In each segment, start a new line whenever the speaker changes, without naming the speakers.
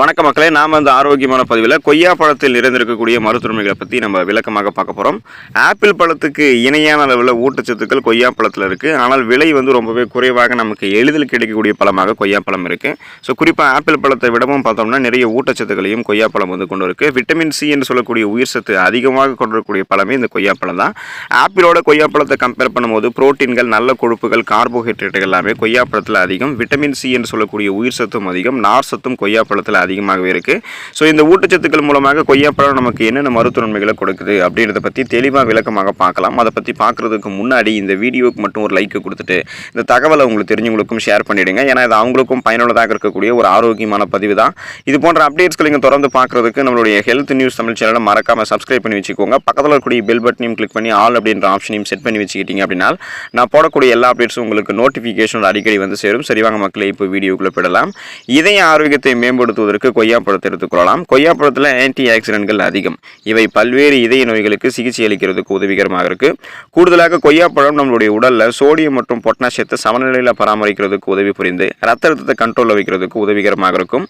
வணக்க மக்களே நாம் வந்து ஆரோக்கியமான பதிவில் கொய்யா பழத்தில் நிறைந்திருக்கக்கூடிய மருத்துவமைகளை பற்றி நம்ம விளக்கமாக பார்க்க போகிறோம் ஆப்பிள் பழத்துக்கு இணையான அளவில் ஊட்டச்சத்துக்கள் கொய்யா பழத்தில் இருக்குது ஆனால் விலை வந்து ரொம்பவே குறைவாக நமக்கு எளிதில் கிடைக்கக்கூடிய பழமாக கொய்யா பழம் இருக்குது ஸோ குறிப்பாக ஆப்பிள் பழத்தை விடவும் பார்த்தோம்னா நிறைய ஊட்டச்சத்துக்களையும் கொய்யா பழம் வந்து கொண்டு இருக்குது விட்டமின் சி என்று சொல்லக்கூடிய உயிர் சத்து அதிகமாக கொண்டிருக்கக்கூடிய பழமே இந்த கொய்யா பழம் தான். ஆப்பிளோட கொய்யா பழத்தை கம்பேர் பண்ணும்போது புரோட்டீன்கள் நல்ல கொழுப்புகள் கார்போஹைட்ரேட்டுகள் எல்லாமே கொய்யா பழத்தில் அதிகம். விட்டமின் சி என்று சொல்லக்கூடிய உயிர் சத்தும் அதிகம். நார் சத்தும் கொய்யா பழத்தில் அதிகமாகவே இருக்குது ஸோ இந்த ஊட்டச்சத்துக்கள் மூலமாக கொய்யாப்பழம் நமக்கு என்னென்ன மருத்துவ நன்மைகளை கொடுக்குது அப்படின்றத பற்றி தெளிவாக விளக்கமாக பார்க்கலாம். அதை பற்றி பார்க்குறதுக்கு முன்னாடி இந்த வீடியோவுக்கு மட்டும் ஒரு லைக் கொடுத்துட்டு இந்த தகவலை உங்களுக்கு தெரிஞ்சவங்களுக்கும் ஷேர் பண்ணிவிடுங்க ஏன்னா இது அவங்களுக்கும் பயனுள்ளதாக இருக்கக்கூடிய ஒரு ஆரோக்கியமான பதிவு தான். இது போன்ற அப்டேட்ஸ்களை நீங்கள் தொடர்ந்து பார்க்குறதுக்கு நம்மளுடைய ஹெல்த் நியூஸ் தமிழ் சேனலை மறக்காமல் சப்ஸ்கிரைப் பண்ணி வச்சுக்கோங்க. பக்கத்தில் இருக்கக்கூடிய பெல் பட்டனையும் கிளிக் பண்ணி ஆல் அப்படின்ற ஆப்ஷனையும் செட் பண்ணி வச்சுக்கிட்டீங்க அப்படின்னா நான் போடக்கூடிய எல்லா அப்டேட்ஸும் உங்களுக்கு நோட்டிஃபிகேஷன் அடிக்கடி வந்து சேரும். சரிவாங்க மக்களை இப்போ வீடியோக்குள்ளே போயிடலாம். இதய ஆரோக்கியத்தை மேம்படுத்துவதற்கு கொய்யாப்பழத்தை எடுத்துக்கொள்ளலாம் கொய்யாப்பழத்தில் ஆன்டி ஆக்சிடென்ட்கள் அதிகம். இவை பல்வேறு இதய நோய்களுக்கு சிகிச்சை அளிக்கிறதுக்கு உதவிகரமாக இருக்குது கூடுதலாக கொய்யாப்பழம் நம்மளுடைய உடலில் சோடியம் மற்றும் பொட்டாசியத்தை சமநிலையில் பராமரிக்கிறதுக்கு உதவி புரிந்து ரத்த அழுத்தத்தை கண்ட்ரோலில் வைக்கிறதுக்கு உதவிகரமாக இருக்கும்.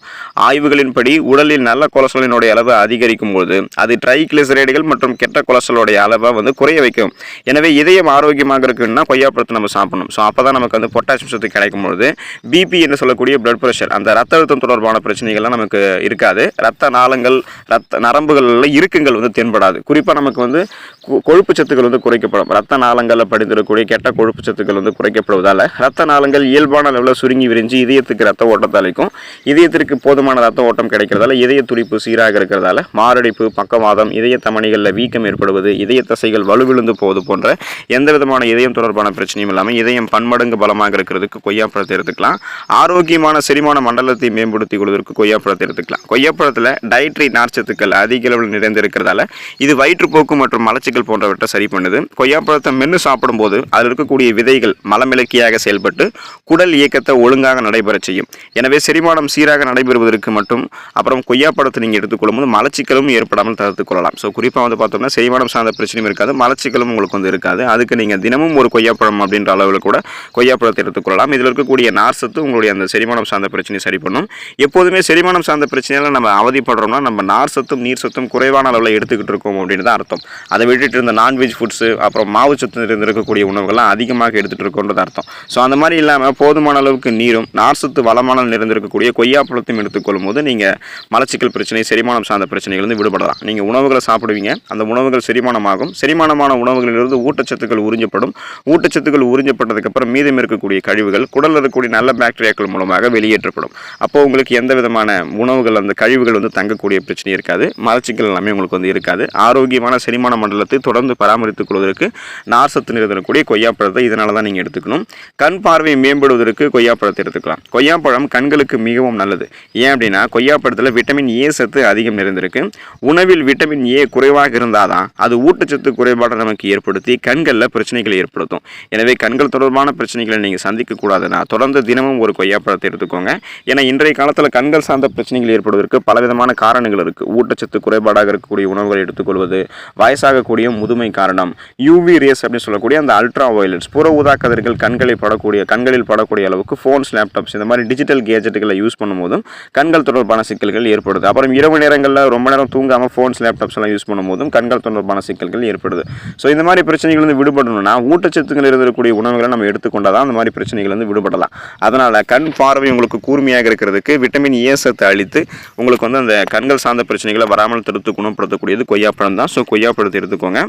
ஆய்வுகளின்படி உடலில் நல்ல கொலஸ்ட்ராலினுடைய அளவு அதிகரிக்கும் போது அது ட்ரைகிளிசரைடுகள் மற்றும் கெட்ட கொலஸ்ட்ராலோடைய அளவை வந்து குறைய வைக்கும். எனவே இதயம் ஆரோக்கியமாக இருக்குன்னா கொய்யாப்பழத்தை நம்ம சாப்பிடணும். ஸோ அப்போ தான் நமக்கு வந்து பொட்டாசியம் சத்து கிடைக்கும் பொழுது பிபி என்று சொல்லக்கூடிய பிளட் ப்ரெஷர் அந்த ரத்த அழுத்தம் தொடர்பான பிரச்சனைகள்லாம் நமக்கு இருக்காது. ரத்த நாளங்கள் ரத்த நரம்புகளில் இறுக்கங்கள் வந்து தென்படாது. குறிப்பாக நமக்கு வந்து கொழுப்பு சத்துக்கள் வந்து குறைக்கப்படும். ரத்த நாளங்களில் படிந்திருக்கக்கூடிய கெட்ட கொழுப்பு சத்துக்கள் வந்து குறைக்கப்படுவதால் ரத்த நாளங்கள் இயல்பான அளவில் சுருங்கி விரிஞ்சு இதயத்துக்கு ரத்த ஓட்டத்தை அளிக்கும். இதயத்திற்கு போதுமான ரத்த ஓட்டம் கிடைக்கிறதால இதய துடிப்பு சீராக இருக்கிறதால மாரடைப்பு பக்கவாதம் இதய தமணிகளில் வீக்கம் ஏற்படுவது இதய தசைகள் வலுவிழுந்து போவது போன்ற எந்த விதமான இதயம் தொடர்பான பிரச்சனையும் இல்லாமல் இதயம் பன்மடங்கு பலமாக இருக்கிறதுக்கு கொய்யாப்பழத்தை எடுத்துக்கலாம். ஆரோக்கியமான செரிமான மண்டலத்தை மேம்படுத்திக் கொள்வதற்கு கொய்யாப்பழத்தை எடுத்துக்கலாம். கொய்யாப்பழத்தில் டயட்ரி நார்ச்சத்துக்கள் அதிக அளவில் நிறைந்திருக்கிறதால இது வயிற்றுப்போக்கு மற்றும் மலச்சிக்கல் போன்றவற்றை சரி பண்ணுது. கொய்யாப்பழத்தை மென்று சாப்பிடும்போது அதில் இருக்கக்கூடிய விதைகள் மலமிளக்கியாக செயல்பட்டு குடல் இயக்கத்தை ஒழுங்காக நடைபெறச் செய்யும். எனவே செரிமானம் சீராக நடைபெறுவதற்கு மட்டும் அப்புறம் கொய்யாப்பழத்தை நீங்கள் எடுத்துக்கொள்ளும்போது மலச்சிக்கலும் ஏற்படாமல் தடுத்துக் கொள்ளலாம். ஸோ குறிப்பாக வந்து பார்த்தோம்னா செரிமானம் சார்ந்த பிரச்சனையும் இருக்காது மலச்சிக்கலும் உங்களுக்கு வந்து இருக்காது. அதுக்கு நீங்கள் தினமும் ஒரு கொய்யாப்பழம் அப்படின்ற அளவில் கூட கொய்யாப்பழத்தை எடுத்துக்கொள்ளலாம் இதில் இருக்கக்கூடிய நார்சத்து உங்களுடைய அந்த செரிமானம் சார்ந்த பிரச்சனையை சரி பண்ணும். எப்போதுமே செரிமானம் சார்ந்த பிரச்சனையால் நம்ம அவதிப்படுறோம்னா நம்ம நார் சத்தும் நீர் சத்தும் குறைவான அளவில் எடுத்துக்கிட்டு இருக்கோம் அப்படின்னு தான் அர்த்தம். அதை விட்டுட்டு இருந்த நான்வெஜ் ஃபுட்ஸு அப்புறம் மாவு சத்து இருந்திருக்கக்கூடிய உணவுகள்லாம் அதிகமாக எடுத்துகிட்டு இருக்கோன்றது அர்த்தம். ஸோ அந்த மாதிரி இல்லாமல் போதுமான அளவுக்கு நீரும் நார் சத்து வளமான நிறைந்திருக்கக்கூடிய கொய்யாப்பழத்தையும் எடுத்துக்கொள்ளும் போது நீங்கள் மலச்சிக்கல் பிரச்சனை செரிமானம் சார்ந்த பிரச்சனைகள் வந்து விடுபடலாம். நீங்கள் உணவுகளை சாப்பிடுவீங்க அந்த உணவுகள் செரிமானமாகும். செரிமானமான உணவுகளிலிருந்து ஊட்டச்சத்துக்கள் உறிஞ்சப்படும். ஊட்டச்சத்துக்கள் உறிஞ்சப்பட்டதுக்கப்புறம் மீதம் இருக்கக்கூடிய கழிவுகள் குடலில் இருக்கக்கூடிய நல்ல பாக்டீரியாக்கள் மூலமாக வெளியேற்றப்படும். அப்போ உங்களுக்கு எந்த விதமான உணவுகள் அந்த கழிவுகள் வந்து தங்கக்கூடிய பிரச்சனை இருக்காது. மலச்சிக்கல் எல்லாமே உங்களுக்கு வந்து இருக்காது. ஆரோக்கியமான செரிமான மண்டலத்தை தொடர்ந்து பராமரித்துக் கொள்வதற்கு நார் சத்து கொய்யாப்பழத்தை இதனால தான் நீங்கள் எடுத்துக்கணும். கண் பார்வை மேம்படுவதற்கு கொய்யாப்பழத்தை எடுத்துக்கலாம். கொய்யாப்பழம் கண்களுக்கு மிகவும் நல்லது. ஏன் அப்படின்னா கொய்யாப்பழத்தில் விட்டமின் ஏ சத்து அதிகம் நிறைந்திருக்கு. உணவில் விட்டமின் ஏ குறைவாக இருந்தால் தான் அது ஊட்டச்சத்து குறைபாடை நமக்கு ஏற்படுத்தி கண்களில் பிரச்சனைகளை ஏற்படுத்தும். எனவே கண்கள் தொடர்பான பிரச்சனைகளை நீங்கள் சந்திக்கக்கூடாதுன்னா தொடர்ந்து தினமும் ஒரு கொய்யாப்பழத்தை எடுத்துக்கோங்க. ஏன்னா இன்றைய காலத்தில் கண்கள் சார்ந்த பிரச்சனைகள் ஏற்படுவதற்கு பலவிதமான காரணங்கள் இருக்குது ஊட்டச்சத்து குறைபாடாக இருக்கக்கூடிய உணவுகளை எடுத்துக்கொள்வது வயசாகக்கூடிய முதுமை காரணம். யூவி ரேஸ் அப்படின்னு சொல்லக்கூடிய அந்த அல்ட்ரா வயலட்ஸ் புற ஊதா கதிர்கள் கண்களை படக்கூடிய கண்களில் படக்கூடிய அளவுக்கு ஃபோன்ஸ் லேப்டாப்ஸ் இந்த மாதிரி டிஜிட்டல் கேஜெட்டுகளை யூஸ் பண்ணும்போதும் கண்கள் தொடர்பான சிக்கல்கள் ஏற்படுது. அப்புறம் இரவு நேரங்களில் ரொம்ப நேரம் தூங்காமல் ஃபோன்ஸ் லேப்டாப்ஸ் எல்லாம் யூஸ் பண்ணும்போதும் கண்கள் தொடர்பான சிக்கல்கள் ஏற்படுது. ஸோ இந்த மாதிரி பிரச்சனைகள் வந்து விடுபடணும்னா ஊட்டச்சத்துக்கள் இருக்கக்கூடிய உணவுகளை நம்ம எடுத்துக்கொண்டால் தான் அந்த மாதிரி பிரச்சனைகள் வந்து விடுபடலாம். அதனால் கண் பார்வை உங்களுக்கு கூர்மையாக இருக்கிறதுக்கு விட்டமின் ஏ சத்து அளித்து உங்களுக்கு வந்து அந்த கண்கள் சார்ந்த பிரச்சனைகளை வராமல் தடுத்து குணப்படுத்தக்கூடியது கொய்யாப்பழம் தான். ஸோ கொய்யாப்பழத்தை எடுத்துக்கோங்க.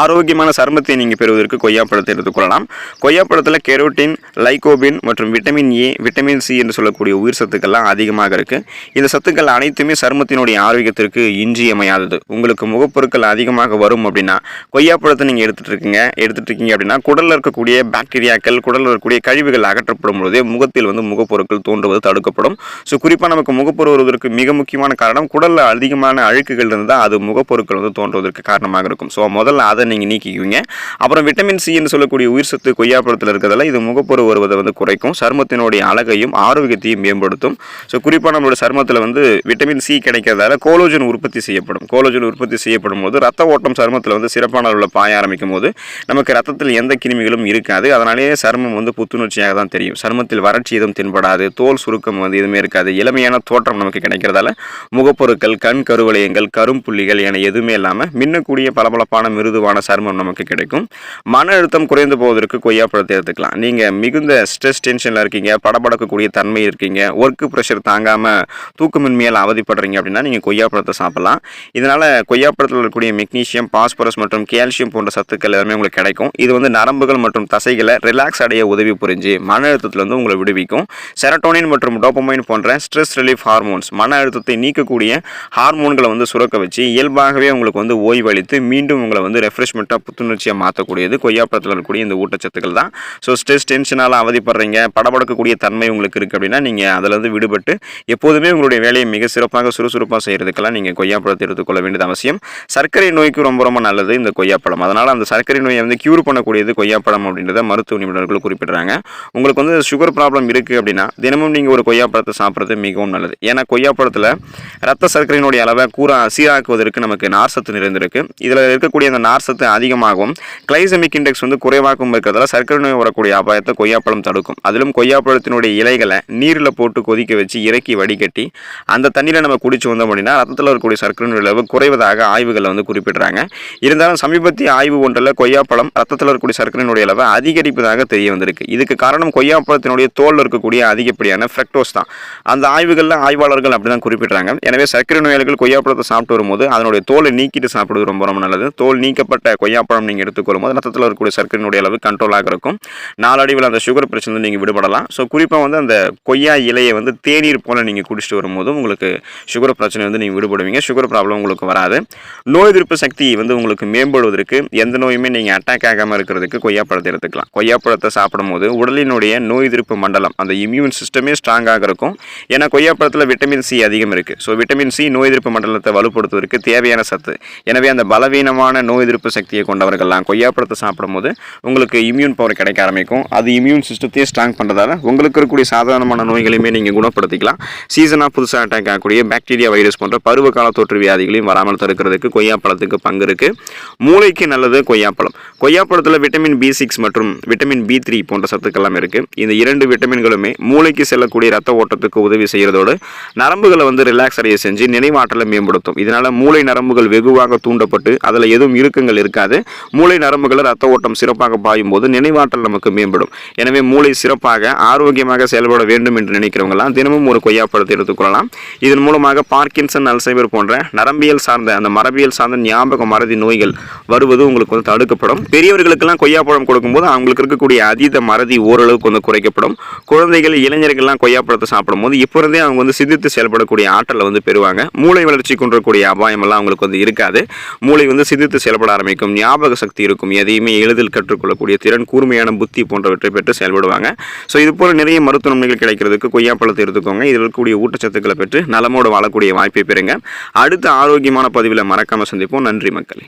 ஆரோக்கியமான சருமத்தை நீங்கள் பெறுவதற்கு கொய்யாப்பழத்தை எடுத்துக்கொள்ளலாம் கொய்யாப்பழத்தில் கெரோட்டின் லைகோபின் மற்றும் விட்டமின் ஏ விட்டமின் சி என்று சொல்லக்கூடிய உயிர் சத்துக்கள்லாம் அதிகமாக இருக்குது இந்த சத்துக்கள் அனைத்துமே சருமத்தினுடைய ஆரோக்கியத்திற்கு இன்றியமையாதது. உங்களுக்கு முகப்பொருட்கள் அதிகமாக வரும் அப்படின்னா கொய்யாப்பழத்தை நீங்கள் எடுத்துகிட்டு இருக்கீங்க எடுத்துகிட்டு இருக்கீங்க அப்படின்னா குடலில் இருக்கக்கூடிய பாக்டீரியாக்கள் குடலில் இருக்கக்கூடிய கழிவுகள் அகற்றப்படும் பொழுதே முகத்தில் வந்து முகப்பொருட்கள் தோன்றுவது தடுக்கப்படும். ஸோ குறிப்பாக நமக்கு முகப்பொரு வருவதற்கு மிக முக்கியமான காரணம் குடலில் அதிகமான அழுக்குகள் இருந்தால் அது முகப்பொருட்கள் வந்து தோன்றுவதற்கு காரணமாக இருக்கும். ஸோ முதல்ல அதை நீங்கள் நீக்கிக்குவீங்க. அப்புறம் விட்டமின் சின்னு சொல்லக்கூடிய உயிர் சத்து கொய்யாப்பழத்தில் இருக்கிறதால இது முகப்பொரு வருவதை வந்து குறைக்கும். சருமத்தினுடைய அழகையும் ஆரோக்கியத்தையும் மேம்படுத்தும். ஸோ குறிப்பாக நம்மளோட சருமத்தில் வந்து விட்டமின் சி கிடைக்கிறதால கோலோஜன் உற்பத்தி செய்யப்படும். கோலோஜன் உற்பத்தி செய்யப்படும் போது ரத்த ஓட்டம் சருமத்தில் வந்து சிறப்பான அளவில் பாய ஆரம்பிக்கும் போது நமக்கு ரத்தத்தில் எந்த கிருமிகளும் இருக்காது. அதனாலேயே சருமம் வந்து புத்துணர்ச்சியாக தான் தெரியும். சருமத்தில் வறட்சி எதுவும் தென்படாது. தோல் சுருக்கம் வந்து எதுவுமே இருக்காது. இளமையான தோற்றம் நமக்கு கிடைக்கிறதால முகப்பொருட்கள் கண் கருவளையங்கள் கரும்புள்ளிகள் என எதுவுமே இல்லாமல் மின்னக்கூடிய பளபளப்பான மிருதுவான சருமம் நமக்கு கிடைக்கும். மன அழுத்தம் குறைந்து போவதற்கு கொய்யாப்பழத்தை எடுத்துக்கலாம். நீங்கள் மிகுந்த ஸ்ட்ரெஸ் டென்ஷனில் இருக்கீங்க படபடக்கக்கூடிய தன்மை இருக்கீங்க ஒர்க்கு ப்ரெஷர் தாங்காமல் தூக்கமின்மையால் அவதிப்படுறீங்க அப்படின்னா நீங்கள் கொய்யாப்பழத்தை சாப்பிடலாம். இதனால் கொய்யாப்பழத்தில் இருக்கக்கூடிய மெக்னீஷியம் பாஸ்பரஸ் மற்றும் கால்சியம் போன்ற சத்துக்கள் எல்லாமே உங்களுக்கு கிடைக்கும். இது வந்து நரம்புகள் மற்றும் தசைகளை ரிலாக்ஸ் அடைய உதவி புரிஞ்சு மன அழுத்தத்தில் வந்து உங்களை விடுவிக்கும். செரட்டோனின் மற்றும் டோபமைன் போன்ற ஸ்ட்ரெஸ் ரிலீஃப் ஹார்மோன்ஸ் மன அழுத்தத்தை நீக்கக்கூடிய ஹார்மோன்களை வந்து சுரக்க வச்சு இயல்பாகவே உங்களுக்கு வந்து ஓய்வளித்து மீண்டும் உங்களை வந்து ரெஃப்ரெஷ்மெண்ட்டாக புத்துணர்ச்சியாக மாற்றக்கூடியது கொய்யாப்பழத்தில் இருக்கக்கூடிய இந்த ஊட்டச்சத்துக்கள் தான். ஸோ ஸ்ட்ரெஸ் டென்ஷனால் அவதிப்படுறீங்க படபடக்கக்கூடிய தன்மை உங்களுக்கு இருக்குது அப்படின்னா நீங்கள் அதிலிருந்து விடுபட்டு எப்போதுமே உங்களுடைய வேலையை மிக சிறப்பாக சுறுசுறுப்பாக செய்கிறதுக்கெல்லாம் நீங்கள் கொய்யாப்பழத்தை எடுத்துக்கொள்ள வேண்டியது அவசியம். சர்க்கரை நோய்க்கு ரொம்ப ரொம்ப நல்லது இந்த கொய்யாப்பழம். அதனால் அந்த சர்க்கரை நோயை வந்து க்யூர் பண்ணக்கூடியது கொய்யாப்பழம் அப்படின்றத மருத்துவ நிபுணர்கள் குறிப்பிடுறாங்க. உங்களுக்கு வந்து சுகர் ப்ராப்ளம் இருக்குது அப்படின்னா தினமும் நீங்கள் ஒரு கொய்யாப்பழத்தை சாப்பிட்றது மிகவும் நல்லது. ஏன்னா கொய்யாப்பழத்தில் ரத்த சர்க்கரையினுடைய அளவை கூறா சீராக்குவதற்கு நமக்கு நார்சத்து நிறைந்திருக்கு. இதில் இருக்கக்கூடிய அந்த நார் நார்சத்து அதிகமாகவும் கிளைசமிக் இண்டெக்ஸ் வந்து குறைவாகவும் இருக்கிறதால சர்க்கரை நோய் வரக்கூடிய அபாயத்தை கொய்யாப்பழம் தடுக்கும். அதிலும் கொய்யாப்பழத்தினுடைய இலைகளை நீரில் போட்டு கொதிக்க வச்சு இறக்கி வடிகட்டி அந்த தண்ணியில் நம்ம குடிச்சு வந்தோம் அப்படின்னா ரத்தத்தில் இருக்கக்கூடிய சர்க்கரை அளவு குறைவதாக ஆய்வுகளை வந்து குறிப்பிடுறாங்க. இருந்தாலும் சமீபத்திய ஆய்வு ஒன்றில் கொய்யாப்பழம் ரத்தத்தில் இருக்கக்கூடிய சர்க்கரையினுடைய அளவை அதிகரிப்பதாக தெரிய வந்திருக்கு. இதுக்கு காரணம் கொய்யாப்பழத்தினுடைய தோலில் இருக்கக்கூடிய அதிகப்படியான ஃப்ரெக்டோஸ் தான். அந்த ஆய்வுகளில் ஆய்வாளர்கள் அப்படி தான் குறிப்பிடுறாங்க. எனவே சர்க்கரை நோயாளிகள் கொய்யாப்பழத்தை சாப்பிட்டு வரும்போது அதனுடைய தோலை நீக்கிட்டு சாப்பிடுவது ரொம்ப ரொம்ப நல்லது. தோல் நீக்க நீக்கப்பட்ட கொய்யாப்பழம் நீங்கள் எடுத்துக்கொள்ளும் போது ரத்தத்தில் இருக்கக்கூடிய சர்க்கரையினுடைய அளவு கண்ட்ரோலாக இருக்கும். நாளடைவில் அந்த சுகர் பிரச்சனை நீங்கள் விடுபடலாம். ஸோ குறிப்பாக வந்து அந்த கொய்யா இலையை வந்து தேநீர் போல் நீங்கள் குடிச்சிட்டு வரும்போது உங்களுக்கு சுகர் பிரச்சனை வந்து நீங்கள் விடுபடுவீங்க. சுகர் ப்ராப்ளம் உங்களுக்கு வராது. நோய் எதிர்ப்பு சக்தி வந்து உங்களுக்கு மேம்படுவதற்கு எந்த நோயுமே நீங்கள் அட்டாக் ஆகாமல் இருக்கிறதுக்கு கொய்யாப்பழத்தை எடுத்துக்கலாம். கொய்யாப்பழத்தை சாப்பிடும்போது உடலினுடைய நோய் எதிர்ப்பு மண்டலம் அந்த இம்யூன் சிஸ்டமே ஸ்ட்ராங்காக இருக்கும். ஏன்னா கொய்யாப்பழத்தில் விட்டமின் சி அதிகம் இருக்குது ஸோ விட்டமின் சி நோய் எதிர்ப்பு மண்டலத்தை வலுப்படுத்துவதற்கு தேவையான சத்து. எனவே அந்த பலவீனமான நோய் எதிர்ப்பு சக்தியை கொண்டவர்கள்லாம் கொய்யாப்பழத்தை சாப்பிடும்போது உங்களுக்கு இம்யூன் பவர் கிடைக்க ஆரம்பிக்கும். அது இம்யூன் சிஸ்டத்தையே ஸ்ட்ராங் பண்ணுறதால உங்களுக்கு இருக்கக்கூடிய சாதாரணமான நோய்களையுமே நீங்கள் குணப்படுத்திக்கலாம். சீசனாக புதுசாக அட்டாக் ஆகக்கூடிய பாக்டீரியா வைரஸ் போன்ற பருவகால தொற்று வியாதிகளையும் வராமல் தடுக்கிறதுக்கு கொய்யாப்பழத்துக்கு பங்கு இருக்குது மூளைக்கு நல்லது கொய்யாப்பழம். கொய்யாப்பழத்தில் விட்டமின் பி சிக்ஸ் மற்றும் விட்டமின் பி த்ரீ போன்ற சத்துக்கள்லாம் இருக்குது இந்த இரண்டு விட்டமின்களுமே மூளைக்கு செல்லக்கூடிய ரத்த ஓட்டத்துக்கு உதவி செய்கிறதோடு நரம்புகளை வந்து ரிலாக்ஸ் அடைய செஞ்சு நினைவாற்றலை மேம்படுத்தும். இதனால் மூளை நரம்புகள் வெகுவாக தூண்டப்பட்டு அதில் எதுவும் மாற்றங்கள் இருக்காது. மூளை நரம்புகளை ரத்த ஓட்டம் சிறப்பாக பாயும் போது நினைவாற்றல் நமக்கு மேம்படும். எனவே மூளை சிறப்பாக ஆரோக்கியமாக செயல்பட வேண்டும் என்று நினைக்கிறவங்கலாம் தினமும் ஒரு கொய்யாப்பழத்தை எடுத்துக்கொள்ளலாம் இதன் மூலமாக பார்க்கின்சன் அல்சைவர் போன்ற நரம்பியல் சார்ந்த அந்த மரபியல் சார்ந்த ஞாபக மறதி நோய்கள் வருவது உங்களுக்கு வந்து தடுக்கப்படும். பெரியவர்களுக்கெல்லாம் கொய்யாப்பழம் கொடுக்கும்போது அவங்களுக்கு இருக்கக்கூடிய அதீத மறதி ஓரளவுக்கு வந்து குறைக்கப்படும். குழந்தைகள் இளைஞர்கள்லாம் கொய்யாப்பழத்தை சாப்பிடும்போது இப்போ இருந்தே அவங்க வந்து சிந்தித்து செயல்படக்கூடிய ஆற்றலை வந்து பெறுவாங்க. மூளை வளர்ச்சி கொண்டிருக்கக்கூடிய அபாயம் எல்லாம் அவங்களுக்கு வந்து இருக்காது. மூளை வந்து சிந்தித்து செயல்பட ஆரம்பிக்கும். ஞாபக சக்தி இருக்கும். எதையுமே எளிதில் கற்றுக்கொள்ளக்கூடிய திறன் கூர்மையான புத்தி போன்றவற்றை பெற்று செயல்படுவாங்க. ஸோ இது போல நிறைய மருத்துவ நன்மைகள் கிடைக்கிறதுக்கு கொய்யாப்பழத்தை எடுத்துக்கோங்க. இதில் இருக்கக்கூடிய ஊட்டச்சத்துக்களை பெற்று நலமோடு வாழக்கூடிய வாய்ப்பை பெறுங்க. அடுத்த ஆரோக்கியமான பதிவில் மறக்காமல் சந்திப்போம். நன்றி மக்களே.